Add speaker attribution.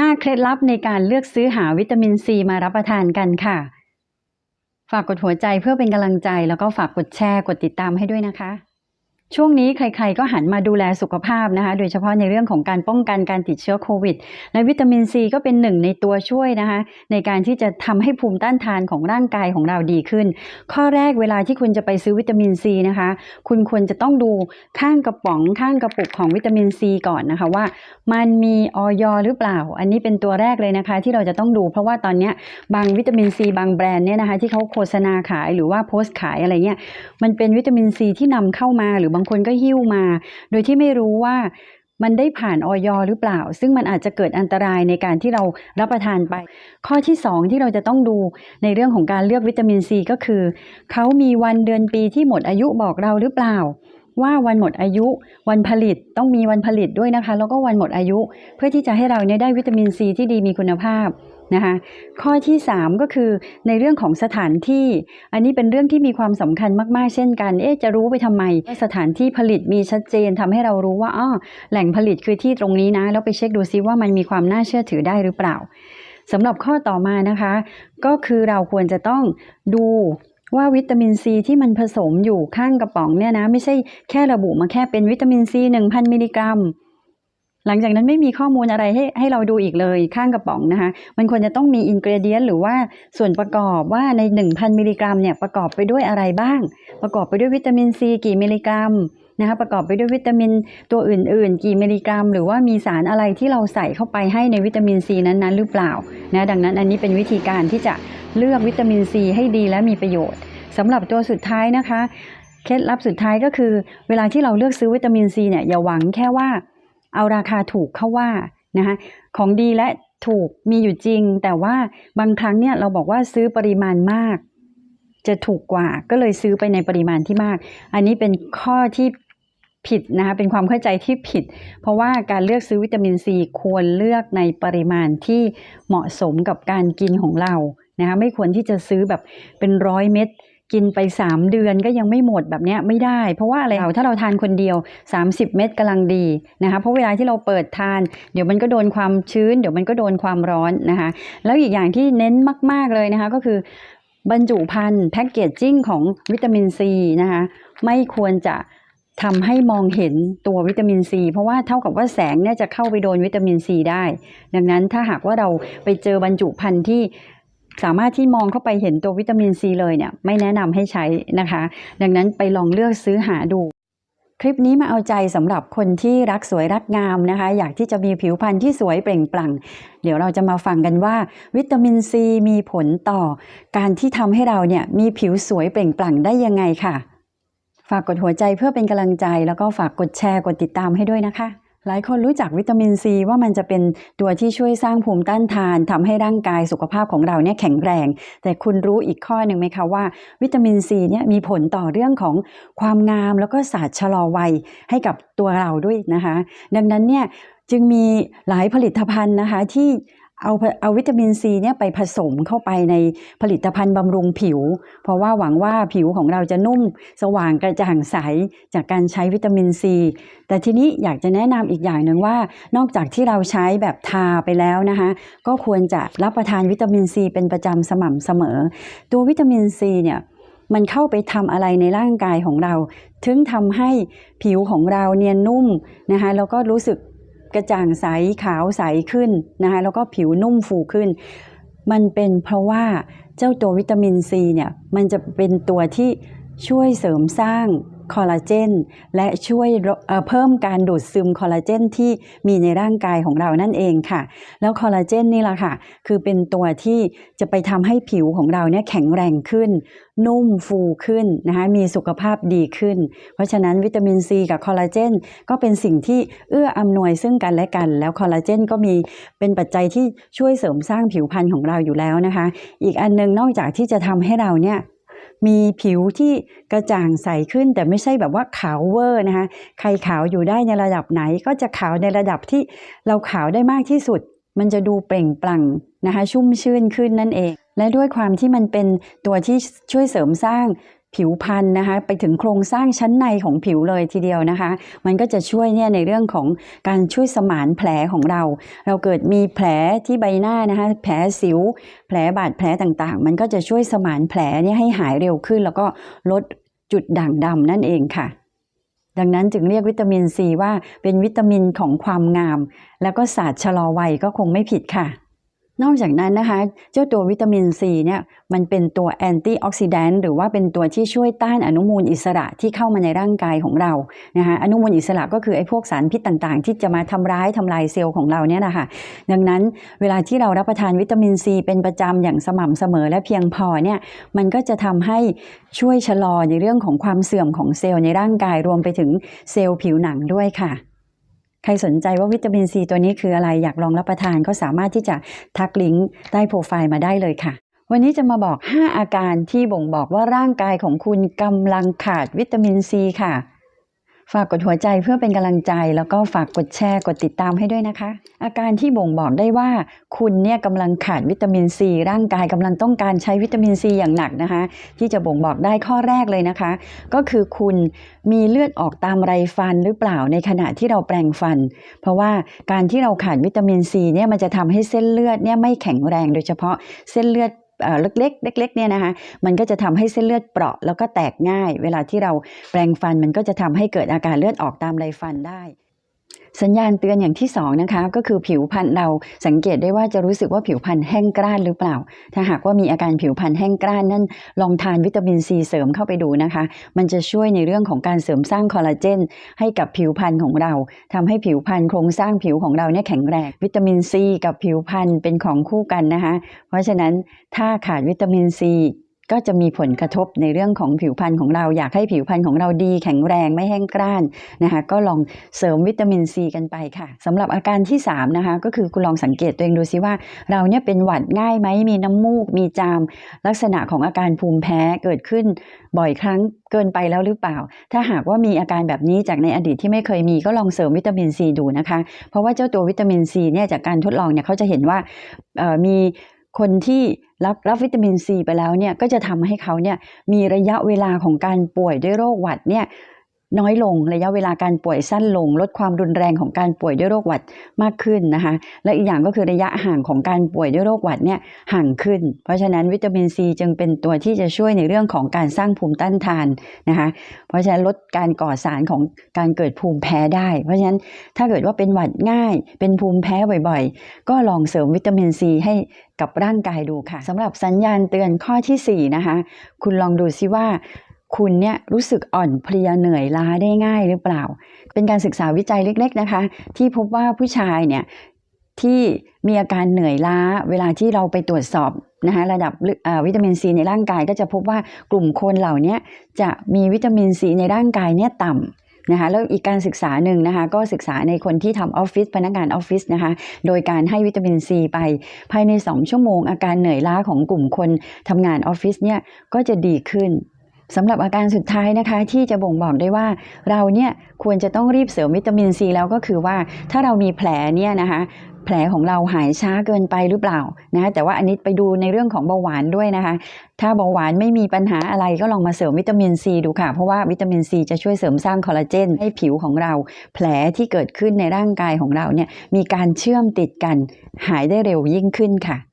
Speaker 1: 5 เคล็ดลับในการเลือกซื้อหาวิตามินซีมารับประทานกันค่ะ ฝากกดหัวใจเพื่อเป็นกำลังใจ แล้วก็ฝากกดแชร์กดติดตามให้ด้วยนะคะ ช่วงนี้ใครๆก็หันมาดูแลสุขภาพนะคะ โดยเฉพาะในเรื่องของการป้องกันการติดเชื้อโควิด และวิตามินซีก็เป็นหนึ่งในตัวช่วยนะคะ ในการที่จะทำให้ภูมิต้านทานของร่างกายของเราดีขึ้น ข้อแรกเวลาที่คุณจะไปซื้อวิตามินซีนะคะ คุณควรจะต้องดูข้างกระป๋องข้างกระปุกของวิตามินซีก่อนนะคะว่า มันมีออยหรือเปล่า อันนี้เป็นตัวแรกเลยนะคะ ที่เราจะต้องดู เพราะว่าตอนนี้บางวิตามินซีบางแบรนด์เนี่ยนะคะที่เขาโฆษณาขายหรือว่าโพสต์ขายอะไรเงี้ยมันเป็นวิตามินซีที่นำเข้ามาหรือบางคนก็หิ้วมา โดยที่ไม่รู้ว่ามันได้ผ่านออยหรือเปล่า ซึ่งมันอาจจะเกิดอันตรายในการที่เรารับประทานไป ข้อที่ 2 ที่เราจะต้องดูในเรื่องของการเลือกวิตามินซีก็คือ เขามีวันเดือนปีที่หมดอายุบอกเราหรือเปล่า ว่าวันหมดอายุวันผลิตต้องมีวันผลิตด้วยนะคะ แล้วก็วันหมดอายุ เพื่อที่จะให้เราเนี่ยได้วิตามินซีที่ดีมีคุณภาพ นะคะข้อที่ 3 ก็คือในเรื่องของสถานที่ อันนี้เป็นเรื่องที่มีความสำคัญมากๆ เช่นกัน เอ๊ะจะรู้ไปทำไม สถานที่ผลิตมีชัดเจนทำให้เรารู้ว่าอ้อแหล่งผลิตคือที่ตรงนี้นะ แล้วไปเช็คดูซิว่ามันมีความน่าเชื่อถือได้หรือเปล่าสำหรับข้อต่อมานะคะ ก็คือเราควรจะต้องดูว่าวิตามินซีที่มันผสมอยู่ข้างกระป๋องเนี่ยนะไม่ใช่แค่ระบุมาแค่เป็นวิตามินซี1,000 มิลลิกรัม หลังจากนั้นไม่มีข้อมูลอะไรให้ให้เราดูอีกเลยข้างกระป๋องนะคะ มันควรจะต้องมีอินกรเดียนหรือว่าส่วนประกอบว่าใน 1,000 มิลลิกรัมเนี่ยประกอบไปด้วยอะไรบ้าง ประกอบไปด้วยวิตามินซีกี่มิลลิกรัมนะคะประกอบไปด้วยวิตามินตัวอื่น ๆ กี่มิลลิกรัม หรือว่ามีสารอะไรที่เราใส่เข้าไปให้ในวิตามินซีนั้นๆ หรือเปล่านะดังนั้นอันนี้เป็นวิธีการที่จะเลือกวิตามินซีให้ดีและมีประโยชน์สำหรับตัวสุดท้ายนะคะ เคล็ดลับสุดท้ายก็คือ เวลาที่เราเลือกซื้อวิตามินซีเนี่ยอย่าหวังแค่ว่า เอาราคาถูกเข้าว่านะคะของดีและถูกมีอยู่จริง แต่ว่าบางครั้งเนี่ยเราบอกว่าซื้อปริมาณมาก จะถูกกว่าก็เลยซื้อไปในปริมาณที่มาก อันนี้เป็นข้อที่ผิดนะคะเป็นความเข้าใจที่ผิด เพราะว่าการเลือกซื้อวิตามินซีควรเลือกในปริมาณที่เหมาะสมกับการกินของเรานะคะไม่ควรที่จะซื้อแบบเป็นร้อยเม็ด กินไป 3 เดือนก็ยังไม่หมดแบบเนี้ยไม่ได้ เพราะว่าอะไรเราถ้าเราทานคนเดียว 30 เม็ดกำลังดีนะคะเพราะเวลาที่เราเปิดทาน เดี๋ยวมันก็โดนความชื้น เดี๋ยวมันก็โดนความร้อนนะคะ แล้วอีกอย่างที่เน้นมาก ๆเลยนะคะ ก็คือบรรจุภัณฑ์แพ็กเกจจิ้งของวิตามินซีนะคะไม่ควรจะทำให้มองเห็นตัววิตามินซีเพราะว่าเท่ากับว่าแสงเนี่ยจะเข้าไปโดนวิตามินซีได้ ดังนั้นถ้าหากว่าเราไปเจอบรรจุภัณฑ์ที่ สามารถที่มองเข้าไปเห็นตัววิตามินซีเลยเนี่ยไม่แนะนำให้ใช้นะคะ ดังนั้นไปลองเลือกซื้อหาดู คลิปนี้มาเอาใจสำหรับคนที่รักสวยรักงามนะคะ อยากที่จะมีผิวพรรณที่สวยเปล่งปลั่ง เดี๋ยวเราจะมาฟังกันว่า วิตามินซีมีผลต่อ การที่ทำให้เราเนี่ยมีผิวสวยเปล่งปลั่งได้ยังไงค่ะ ฝากกดหัวใจเพื่อเป็นกำลังใจ แล้วก็ฝากกดแชร์กดติดตามให้ด้วยนะคะ หลายคนรู้จักวิตามินซีว่ามันจะเป็นตัวที่ช่วยสร้างภูมิต้านทานทำให้ร่างกายสุขภาพของเราเนี่ยแข็งแรง แต่คุณรู้อีกข้อหนึ่งไหมคะว่า วิตามินซีเนี่ยมีผลต่อเรื่องของความงามแล้วก็ศาสตร์ชะลอวัยให้กับตัวเราด้วยนะคะ ดังนั้นเนี่ยจึงมีหลายผลิตภัณฑ์นะคะที่ เอาเอาวิตามินซีเนี่ยไปผสมเข้าไปในผลิตภัณฑ์บำรุงผิว เพราะว่าหวังว่าผิวของเราจะนุ่มสว่างกระจ่างใสจากการใช้วิตามินซี แต่ทีนี้อยากจะแนะนำอีกอย่างหนึ่งว่า นอกจากที่เราใช้แบบทาไปแล้วนะคะ ก็ควรจะรับประทานวิตามินซีเป็นประจำสม่ำเสมอ ตัววิตามินซีเนี่ยมันเข้าไปทำอะไรในร่างกายของเรา ถึงทำให้ผิวของเราเนียนนุ่มนะคะแล้วก็รู้สึก กระจ่างใสขาวใสขึ้นนะคะแล้วก็ผิวนุ่มฟูขึ้น มันเป็นเพราะว่าเจ้าตัววิตามินซีเนี่ยมันจะเป็นตัวที่ช่วยเสริมสร้าง คอลลาเจนและช่วยเพิ่มการดูดซึมคอลลาเจนที่มีในร่างกายของเรานั่นเองค่ะ แล้วคอลลาเจนนี่แหละค่ะ คือเป็นตัวที่จะไปทำให้ผิวของเราเนี่ยแข็งแรงขึ้น นุ่มฟูขึ้นนะคะมีสุขภาพดีขึ้น เพราะฉะนั้นวิตามินซีกับคอลลาเจนก็เป็นสิ่งที่เอื้ออำนวยซึ่งกันและกัน แล้วคอลลาเจนก็มีเป็นปัจจัยที่ช่วยเสริมสร้างผิวพรรณของเราอยู่แล้วนะคะ อีกอันนึงนอกจากที่จะทำให้เราเนี่ย มีผิวที่กระจ่างใสขึ้น แต่ไม่ใช่แบบว่าขาวเวอร์นะคะใครขาวอยู่ได้ในระดับไหนก็จะขาวในระดับที่เราขาวได้มากที่สุด มันจะดูเปล่งปลั่งนะคะชุ่มชื่นขึ้นนั่นเอง และด้วยความที่มันเป็นตัวที่ช่วยเสริมสร้าง ผิวพรรณนะคะไปถึงโครงสร้างชั้นในของผิวเลยทีเดียวนะคะ มันก็จะช่วยเนี่ยในเรื่องของการช่วยสมานแผลของเรา เราเกิดมีแผลที่ใบหน้านะคะแผลสิว แผลบาดแผลต่างๆ มันก็จะช่วยสมานแผลเนี่ยให้หายเร็วขึ้น แล้วก็ลดจุดด่างดำนั่นเองค่ะ ดังนั้นจึงเรียกวิตามินซีว่าเป็นวิตามินของความงาม แล้วก็ศาสตร์ชะลอวัยก็คงไม่ผิดค่ะ นอกจากนั้นนะคะ เจ้าตัววิตามินซีเนี่ยมันเป็นตัวแอนตี้ออกซิแดนต์หรือว่าเป็นตัวที่ช่วยต้านอนุมูลอิสระที่เข้ามาในร่างกายของเรานะคะอนุมูลอิสระก็คือไอ้พวกสารพิษต่างๆ ที่จะมาทำร้ายทำลายเซลล์ของเราเนี่ยนะคะดังนั้นเวลาที่เรารับประทานวิตามินซีเป็นประจำอย่างสม่ำเสมอและเพียงพอเนี่ยมันก็จะทำให้ช่วยชะลอในเรื่องของความเสื่อมของเซลล์ในร่างกายรวมไปถึงเซลล์ผิวหนังด้วยค่ะ ใครสนใจว่าวิตามินซีตัวนี้คืออะไรอยากลองรับประทานก็สามารถที่จะทักลิงก์ใต้โปรไฟล์มาได้เลยค่ะ วันนี้จะมาบอก 5 อาการที่บ่งบอกว่าร่างกายของคุณกำลังขาดวิตามินซีค่ะ ฝากกดหัวใจเพื่อเป็นกำลังใจ แล้วก็ฝากกดแชร์กดติดตามให้ด้วยนะคะ อาการที่บ่งบอกได้ว่า คุณเนี่ยกำลังขาดวิตามินซีร่างกายกำลังต้องการใช้วิตามินซีอย่างหนักนะคะ ที่จะบ่งบอกได้ข้อแรกเลยนะคะ ก็คือคุณมีเลือดออกตามไรฟันหรือเปล่าในขณะที่เราแปรงฟัน เพราะว่าการที่เราขาดวิตามินซีเนี่ยมันจะทำให้เส้นเลือดเนี่ยไม่แข็งแรงโดยเฉพาะเส้นเลือด เล็กๆเล็กๆเนี่ยนะคะมันก็จะทำให้เส้นเลือดเปราะแล้วก็แตกง่าย เวลาที่เราแปรงฟันมันก็จะทำให้เกิดอาการเลือดออกตามไรฟันได้ สัญญาณเตือนอย่างที่สองนะคะก็คือผิวพรรณเราสังเกตได้ว่าจะรู้สึกว่าผิวพรรณแห้งกร้านหรือเปล่า ถ้าหากว่ามีอาการผิวพรรณแห้งกร้านนั่นลองทานวิตามินซีเสริมเข้าไปดูนะคะ มันจะช่วยในเรื่องของการเสริมสร้างคอลลาเจนให้กับผิวพรรณของเราทำให้ผิวพรรณโครงสร้างผิวของเราเนี่ยแข็งแรงวิตามินซีกับผิวพรรณเป็นของคู่กันนะคะ เพราะฉะนั้นถ้าขาดวิตามินซี ก็จะมีผลกระทบในเรื่องของผิวพรรณของเราอยากให้ผิวพรรณของเราดี แข็งแรงไม่แห้งกร้านนะคะก็ลองเสริมวิตามินซีกันไปค่ะสำหรับอาการที่3นะคะก็คือคุณลองสังเกตตัวเองดูซิว่า เราเนี่ยเป็นหวัดง่ายไหมมีน้ำมูก มีจาม ลักษณะของอาการภูมิแพ้เกิดขึ้นบ่อยครั้งเกินไปแล้วหรือเปล่า ถ้าหากว่ามีอาการแบบนี้จากในอดีตที่ไม่เคยมีก็ลองเสริมวิตามินซีดูนะคะ เพราะว่าเจ้าตัววิตามินซีเนี่ยจากการทดลองเนี่ยเขาจะเห็นว่ามี คนที่รับรับวิตามินซีไปแล้วเนี่ยก็จะทำให้เขาเนี่ยมีระยะเวลาของการป่วยด้วยโรคหวัดเนี่ย น้อยลงระยะเวลาการป่วยสั้นลง ลดความรุนแรงของการป่วยด้วยโรคหวัดมากขึ้นนะคะ และอีกอย่างก็คือระยะห่างของการป่วยด้วยโรคหวัดเนี่ยห่างขึ้น เพราะฉะนั้นวิตามินซีจึงเป็นตัวที่จะช่วยในเรื่องของการสร้างภูมิต้านทานนะคะ เพราะฉะนั้นลดการก่อสารของการเกิดภูมิแพ้ได้ เพราะฉะนั้นถ้าเกิดว่าเป็นหวัดง่าย เป็นภูมิแพ้บ่อยๆ ก็ลองเสริมวิตามินซีให้กับร่างกายดูค่ะสำหรับสัญญาณเตือนข้อทีสี่4นะคะคุณลองดูซิว่า คุณเนี่ยรู้สึกอ่อนเพลียเหนื่อยล้าได้ง่ายหรือเปล่า เป็นการศึกษาวิจัยเล็ก ๆนะคะ ที่พบว่าผู้ชายเนี่ยที่มีอาการเหนื่อยล้าเวลาที่เราไปตรวจสอบนะคะระดับวิตามินซีในร่างกายก็จะพบว่ากลุ่มคนเหล่านี้จะมีวิตามินซีในร่างกายเนี่ยต่ำนะคะแล้วอีกการศึกษาหนึ่งนะคะก็ศึกษาในคนที่ทำออฟฟิศพนักงานออฟฟิศนะคะโดยการให้วิตามินซีไป ภายใน 2 ชั่วโมง อาการเหนื่อยล้าของกลุ่มคนทำงานออฟฟิศเนี่ยก็จะดีขึ้น สำหรับอาการสุดท้ายนะคะ ที่จะบ่งบอกได้ว่าเราเนี่ยควรจะต้องรีบเสริมวิตามินซีแล้วก็คือว่าถ้าเรามีแผลเนี่ยนะคะแผลของเราหายช้าเกินไปหรือเปล่านะแต่ว่าอันนี้ไปดูในเรื่องของเบาหวานด้วยนะคะ ถ้าเบาหวานไม่มีปัญหาอะไรก็ลองมาเสริมวิตามินซีดูค่ะ เพราะว่าวิตามินซีจะช่วยเสริมสร้างคอลลาเจนให้ผิวของเรา แผลที่เกิดขึ้นในร่างกายของเราเนี่ยมีการเชื่อมติดกันหายได้เร็วยิ่งขึ้นค่ะ